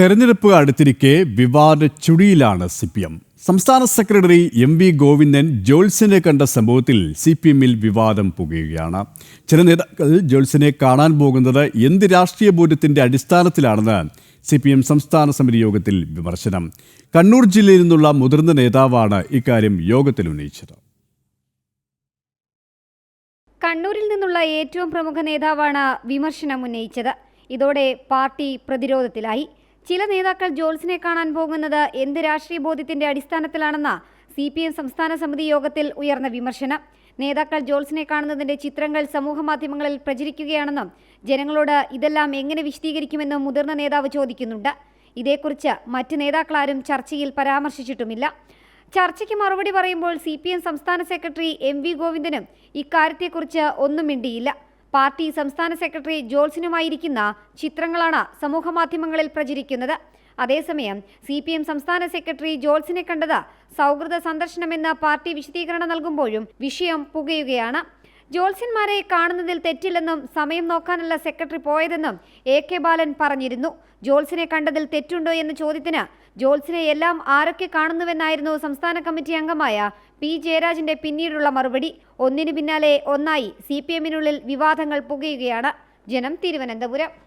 തെരഞ്ഞെടുപ്പ് അടുത്തിരിക്കെ വിവാദ ചുഴിയിലാണ് സി പി എം സംസ്ഥാന സെക്രട്ടറി എം വി ഗോവിന്ദൻ ജോൾസിനെ കണ്ട സംഭവത്തിൽ സി പി എമ്മിൽ വിവാദം പുകയുകയാണ്. ചില നേതാക്കൾ ജോൾസിനെ കാണാൻ പോകുന്നത് എന്ത് രാഷ്ട്രീയ ബോധ്യത്തിന്റെ അടിസ്ഥാനത്തിലാണെന്ന് സി പി എം സംസ്ഥാന സമിതി യോഗത്തിൽ വിമർശനം. കണ്ണൂർ ജില്ലയിൽ നിന്നുള്ള മുതിർന്ന നേതാവാണ് ഇക്കാര്യം യോഗത്തിൽ ഉന്നയിച്ചത്. കണ്ണൂരിൽ നിന്നുള്ള ഏറ്റവും പ്രമുഖ നേതാവാണ് വിമർശനം ഉന്നയിച്ചത്. ഇതോടെ പാർട്ടി പ്രതിരോധത്തിലായി. ചില നേതാക്കൾ ജോൾസിനെ കാണാൻ പോകുന്നത് എന്ത് രാഷ്ട്രീയ ബോധ്യത്തിന്റെ അടിസ്ഥാനത്തിലാണെന്ന സി പി എം സംസ്ഥാന സമിതി യോഗത്തിൽ ഉയർന്ന വിമർശനം. നേതാക്കൾ ജോൾസിനെ കാണുന്നതിന്റെ ചിത്രങ്ങൾ സമൂഹമാധ്യമങ്ങളിൽ പ്രചരിക്കുകയാണെന്നും ജനങ്ങളോട് ഇതെല്ലാം എങ്ങനെ വിശദീകരിക്കുമെന്നും മുതിർന്ന നേതാവ് ചോദിക്കുന്നുണ്ട്. ഇതേക്കുറിച്ച് മറ്റ് നേതാക്കളാരും ചർച്ചയിൽ പരാമർശിച്ചിട്ടുമില്ല. ചർച്ചയ്ക്ക് മറുപടി പറയുമ്പോൾ സി സംസ്ഥാന സെക്രട്ടറി എം വി ഗോവിന്ദനും ഇക്കാര്യത്തെക്കുറിച്ച് ഒന്നും മിണ്ടിയില്ല. പാർട്ടി സംസ്ഥാന സെക്രട്ടറി ജോൾസിനുമായിരിക്കുന്ന ചിത്രങ്ങളാണ് സമൂഹമാധ്യമങ്ങളിൽ പ്രചരിക്കുന്നത്. അതേസമയം സി പി എം സംസ്ഥാന സെക്രട്ടറി ജോൾസിനെ കണ്ടത് സൗഹൃദ സന്ദർശനമെന്ന പാർട്ടി വിശദീകരണം നൽകുമ്പോഴും വിഷയം പുകയുകയാണ്. ജോത്സ്യന്മാരെ കാണുന്നതിൽ തെറ്റില്ലെന്നും സമയം നോക്കാനല്ല സെക്രട്ടറി പോയതെന്നും എ കെ ബാലൻ പറഞ്ഞിരുന്നു. ജോൾസിനെ കണ്ടതിൽ തെറ്റുണ്ടോ എന്ന ചോദ്യത്തിന് ജോൾസിനെ എല്ലാം ആരൊക്കെ കാണുന്നുവെന്നായിരുന്നു സംസ്ഥാന കമ്മിറ്റി അംഗമായ പി. ജയരാജന്റെ പിന്നീടുള്ള മറുപടി ഒന്നിനു പിന്നാലെ ഒന്നായി സി. പി. എമ്മിനുള്ളിൽ വിവാദങ്ങൾ പുകയുകയാണ്. ജനം തിരുവനന്തപുരം.